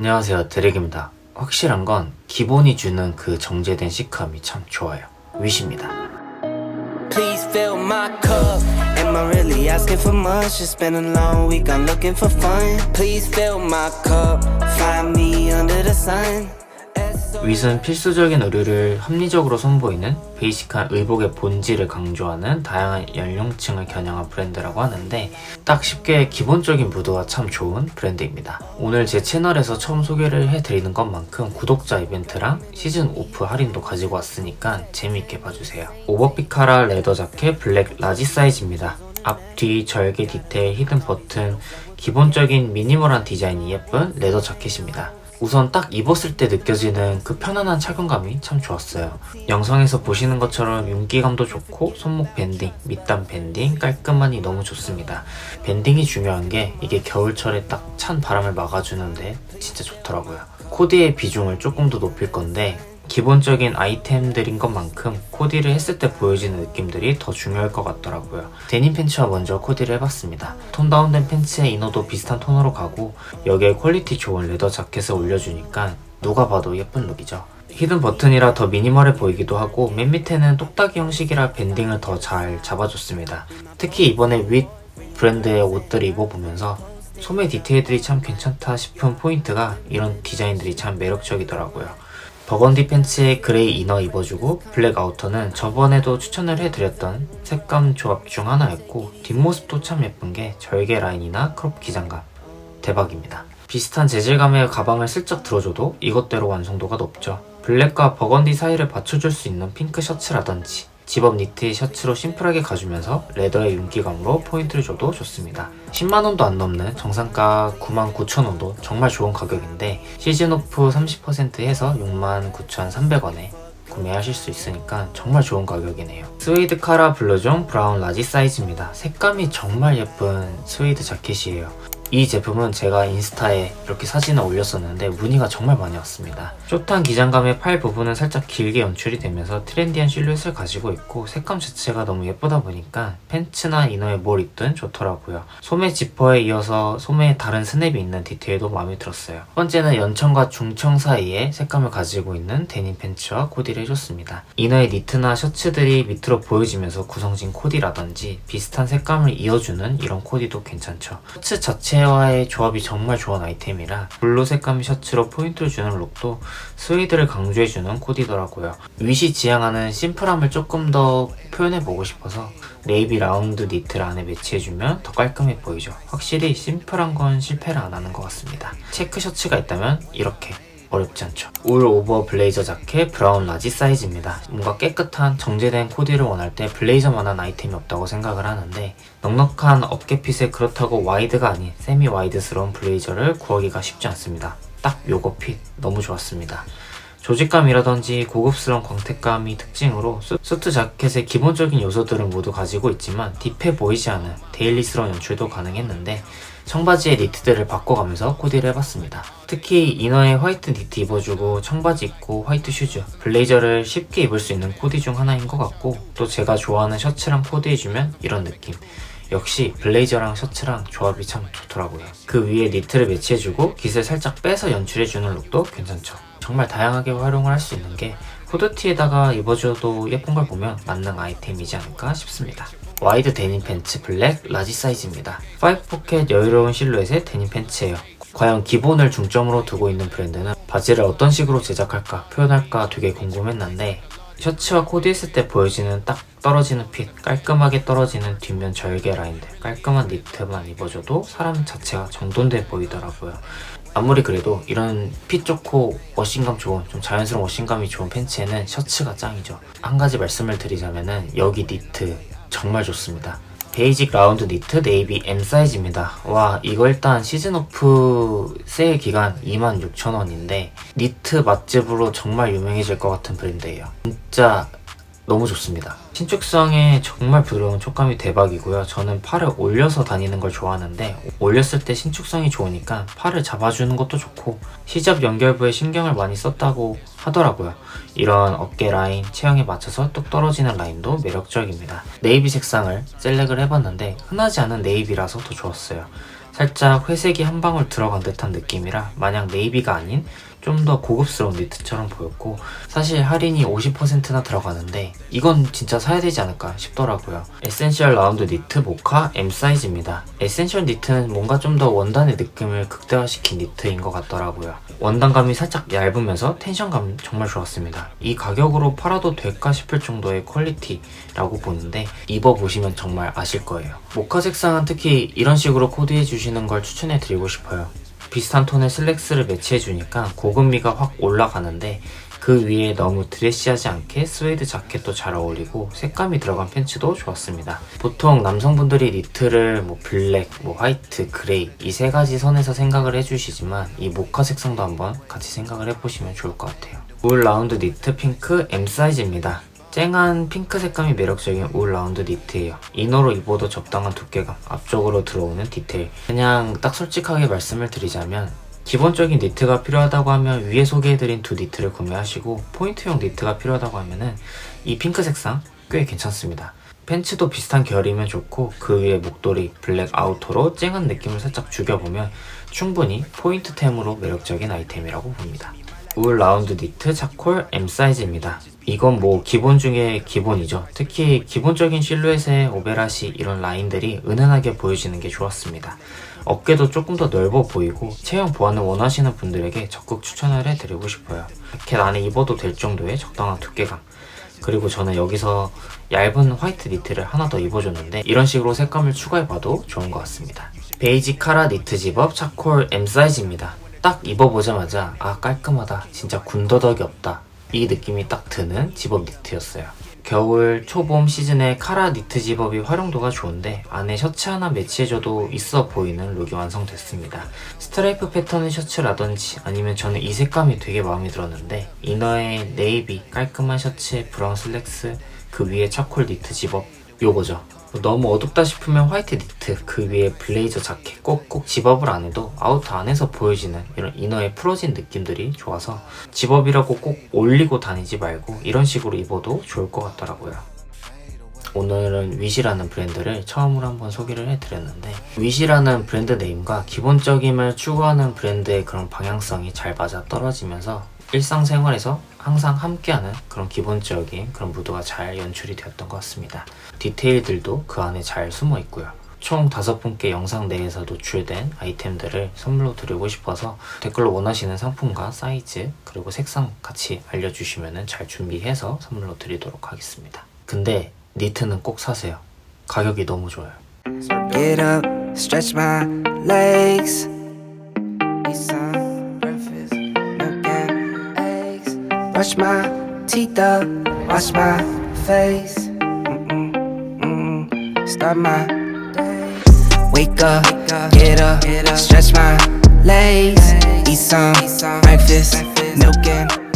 안녕하세요 드랙입니다 확실한 건 기본이 주는 그 정제된 시크함이 참 좋아요 위시입니다 Please fill my cup. Am I really asking for much? Just been a long week, I'm looking for fun. Please fill my cup. Find me under the sun. 윗은 필수적인 의류를 합리적으로 선보이는 베이직한 의복의 본질을 강조하는 다양한 연령층을 겨냥한 브랜드라고 하는데 딱 쉽게 기본적인 무드가 참 좋은 브랜드입니다. 오늘 제 채널에서 처음 소개를 해드리는 것만큼 구독자 이벤트랑 시즌 오프 할인도 가지고 왔으니까 재미있게 봐주세요. 오버피카라 레더 자켓 블랙 라지 사이즈입니다. 앞뒤 절개 디테일 히든 버튼 기본적인 미니멀한 디자인이 예쁜 레더 자켓입니다. 우선 딱 입었을 때 느껴지는 그 편안한 착용감이 참 좋았어요. 영상에서 보시는 것처럼 윤기감도 좋고 손목 밴딩, 밑단 밴딩 깔끔하니 너무 좋습니다. 밴딩이 중요한 게 이게 겨울철에 딱 찬 바람을 막아주는데 진짜 좋더라고요. 코디의 비중을 조금 더 높일 건데 기본적인 아이템들인 것만큼 코디를 했을 때 보여지는 느낌들이 더 중요할 것 같더라고요. 데님 팬츠와 먼저 코디를 해봤습니다. 톤 다운된 팬츠의 이너도 비슷한 톤으로 가고 여기에 퀄리티 좋은 레더 자켓을 올려주니까 누가 봐도 예쁜 룩이죠. 히든 버튼이라 더 미니멀해 보이기도 하고 맨 밑에는 똑딱이 형식이라 밴딩을 더 잘 잡아줬습니다. 특히 이번에 윗 브랜드의 옷들을 입어보면서 소매 디테일들이 참 괜찮다 싶은 포인트가 이런 디자인들이 참 매력적이더라고요. 버건디 팬츠에 그레이 이너 입어주고 블랙 아우터는 저번에도 추천을 해드렸던 색감 조합 중 하나였고 뒷모습도 참 예쁜 게 절개 라인이나 크롭 기장감 대박입니다. 비슷한 재질감의 가방을 슬쩍 들어줘도 이것대로 완성도가 높죠. 블랙과 버건디 사이를 맞춰줄 수 있는 핑크 셔츠라든지 집업 니트 셔츠로 심플하게 가주면서 레더의 윤기감으로 포인트를 줘도 좋습니다. 10만원도 안 넘는 정상가 99,000원도 정말 좋은 가격인데 시즌 오프 30% 해서 69,300원에 구매하실 수 있으니까 정말 좋은 가격이네요. 스웨이드 카라 블루종 브라운 라지 사이즈입니다. 색감이 정말 예쁜 스웨이드 자켓이에요. 이 제품은 제가 인스타에 이렇게 사진을 올렸었는데 문의가 정말 많이 왔습니다. 숏한 기장감의 팔 부분은 살짝 길게 연출이 되면서 트렌디한 실루엣을 가지고 있고 색감 자체가 너무 예쁘다 보니까 팬츠나 이너에 뭘 입든 좋더라고요. 소매 지퍼에 이어서 소매에 다른 스냅이 있는 디테일도 마음에 들었어요. 첫 번째는 연청과 중청 사이에 색감을 가지고 있는 데님 팬츠와 코디를 해줬습니다. 이너의 니트나 셔츠들이 밑으로 보여지면서 구성진 코디라든지 비슷한 색감을 이어주는 이런 코디도 괜찮죠. 셔츠 자체 와의 조합이 정말 좋은 아이템이라 블루 색감 셔츠로 포인트를 주는 룩도 스웨이드를 강조해주는 코디더라고요. 윗이 지향하는 심플함을 조금 더 표현해보고 싶어서 네이비 라운드 니트를 안에 매치해주면 더 깔끔해 보이죠. 확실히 심플한 건 실패를 안 하는 것 같습니다. 체크 셔츠가 있다면 이렇게 어렵지 않죠. 울 오버 블레이저 자켓 브라운 라지 사이즈입니다. 뭔가 깨끗한 정제된 코디를 원할 때 블레이저만한 아이템이 없다고 생각을 하는데 넉넉한 어깨핏에 그렇다고 와이드가 아닌 세미 와이드스러운 블레이저를 구하기가 쉽지 않습니다. 딱 요거 핏 너무 좋았습니다. 조직감이라든지 고급스러운 광택감이 특징으로 수- 수트 자켓의 기본적인 요소들은 모두 가지고 있지만 딥해 보이지 않은 데일리스러운 연출도 가능했는데 청바지의 니트들을 바꿔가면서 코디를 해봤습니다. 특히 이너에 화이트 니트 입어주고 청바지 입고 화이트 슈즈, 블레이저를 쉽게 입을 수 있는 코디 중 하나인 것 같고 또 제가 좋아하는 셔츠랑 코디해주면 이런 느낌. 역시 블레이저랑 셔츠랑 조합이 참 좋더라고요. 그 위에 니트를 매치해주고 깃을 살짝 빼서 연출해주는 룩도 괜찮죠. 정말 다양하게 활용을 할 수 있는 게 후드티에다가 입어줘도 예쁜 걸 보면 만능 아이템이지 않을까 싶습니다. 와이드 데님 팬츠 블랙 라지 사이즈입니다. 5 포켓 여유로운 실루엣의 데님 팬츠예요. 과연 기본을 중점으로 두고 있는 브랜드는 바지를 어떤 식으로 제작할까 표현할까 되게 궁금했는데 셔츠와 코디 했을 때 보여지는 딱 떨어지는 핏, 깔끔하게 떨어지는 뒷면 절개 라인들, 깔끔한 니트만 입어줘도 사람 자체가 정돈돼 보이더라고요. 아무리 그래도 이런 핏 좋고 워싱감 좋은 좀 자연스러운 워싱감이 좋은 팬츠에는 셔츠가 짱이죠. 한 가지 말씀을 드리자면은 여기 니트 정말 좋습니다. 베이직 라운드 니트 네이비 M 사이즈입니다. 와 이거 일단 시즌 오프 세일 기간 26,000원인데 니트 맛집으로 정말 유명해질 것 같은 브랜드예요. 진짜 너무 좋습니다. 신축성에 정말 부드러운 촉감이 대박이고요. 저는 팔을 올려서 다니는 걸 좋아하는데 올렸을 때 신축성이 좋으니까 팔을 잡아주는 것도 좋고 시접 연결부에 신경을 많이 썼다고 하더라고요. 이런 어깨 라인, 체형에 맞춰서 뚝 떨어지는 라인도 매력적입니다. 네이비 색상을 셀렉을 해봤는데 흔하지 않은 네이비라서 더 좋았어요. 살짝 회색이 한 방울 들어간 듯한 느낌이라 마냥 네이비가 아닌 좀 더 고급스러운 니트처럼 보였고 사실 할인이 50%나 들어가는데 이건 진짜 사야 되지 않을까 싶더라고요. 에센셜 라운드 니트 모카 M 사이즈입니다. 에센셜 니트는 뭔가 좀 더 원단의 느낌을 극대화시킨 니트인 것 같더라고요. 원단감이 살짝 얇으면서 텐션감 정말 좋았습니다. 이 가격으로 팔아도 될까 싶을 정도의 퀄리티라고 보는데 입어보시면 정말 아실 거예요. 모카 색상은 특히 이런 식으로 코디해 주시는 걸 추천해 드리고 싶어요. 비슷한 톤의 슬랙스를 매치해주니까 고급미가 확 올라가는데 그 위에 너무 드레시하지 않게 스웨이드 자켓도 잘 어울리고 색감이 들어간 팬츠도 좋았습니다. 보통 남성분들이 니트를 뭐 블랙, 뭐 화이트, 그레이 이 세 가지 선에서 생각을 해주시지만 이 모카 색상도 한번 같이 생각을 해보시면 좋을 것 같아요. 울 라운드 니트 핑크 M 사이즈입니다. 쨍한 핑크 색감이 매력적인 울 라운드 니트예요. 이너로 입어도 적당한 두께감, 앞쪽으로 들어오는 디테일. 그냥 딱 솔직하게 말씀을 드리자면 기본적인 니트가 필요하다고 하면 위에 소개해드린 두 니트를 구매하시고 포인트용 니트가 필요하다고 하면은 이 핑크 색상 꽤 괜찮습니다. 팬츠도 비슷한 결이면 좋고 그 위에 목도리 블랙 아우터로 쨍한 느낌을 살짝 죽여보면 충분히 포인트템으로 매력적인 아이템이라고 봅니다. 울 라운드 니트 차콜 M 사이즈입니다. 이건 뭐 기본 중에 기본이죠. 특히 기본적인 실루엣의 오베라시 이런 라인들이 은은하게 보여지는 게 좋았습니다. 어깨도 조금 더 넓어 보이고 체형 보완을 원하시는 분들에게 적극 추천을 해드리고 싶어요. 자켓 안에 입어도 될 정도의 적당한 두께감. 그리고 저는 여기서 얇은 화이트 니트를 하나 더 입어줬는데 이런 식으로 색감을 추가해봐도 좋은 것 같습니다. 베이지 카라 니트 집업 차콜 M 사이즈입니다. 딱 입어보자마자 아 깔끔하다 진짜 군더더기 없다 이 느낌이 딱 드는 집업 니트였어요. 겨울 초봄 시즌에 카라 니트 집업이 활용도가 좋은데 안에 셔츠 하나 매치해줘도 있어 보이는 룩이 완성됐습니다. 스트라이프 패턴의 셔츠라든지 아니면 저는 이 색감이 되게 마음에 들었는데 이너에 네이비 깔끔한 셔츠에 브라운 슬랙스 그 위에 차콜 니트 집업 요거죠. 너무 어둡다 싶으면 화이트 니트 그 위에 블레이저 자켓 꼭꼭 집업을 안 해도 아우터 안에서 보여지는 이런 이너의 풀어진 느낌들이 좋아서 집업이라고 꼭 올리고 다니지 말고 이런 식으로 입어도 좋을 것 같더라고요. 오늘은 위시라는 브랜드를 처음으로 한번 소개를 해드렸는데 위시라는 브랜드 네임과 기본적임을 추구하는 브랜드의 그런 방향성이 잘 맞아 떨어지면서 일상생활에서 항상 함께하는 그런 기본적인 그런 무드가 잘 연출이 되었던 것 같습니다. 디테일들도 그 안에 잘 숨어 있고요. 총 다섯 분께 영상 내에서 노출된 아이템들을 선물로 드리고 싶어서 댓글로 원하시는 상품과 사이즈 그리고 색상 같이 알려주시면 잘 준비해서 선물로 드리도록 하겠습니다. 근데 니트는 꼭 사세요. 가격이 너무 좋아요. Brush my teeth up, wash my face. Mm-mm, mm, start my day. Wake up, get up, stretch my legs. Eat some breakfast, milk and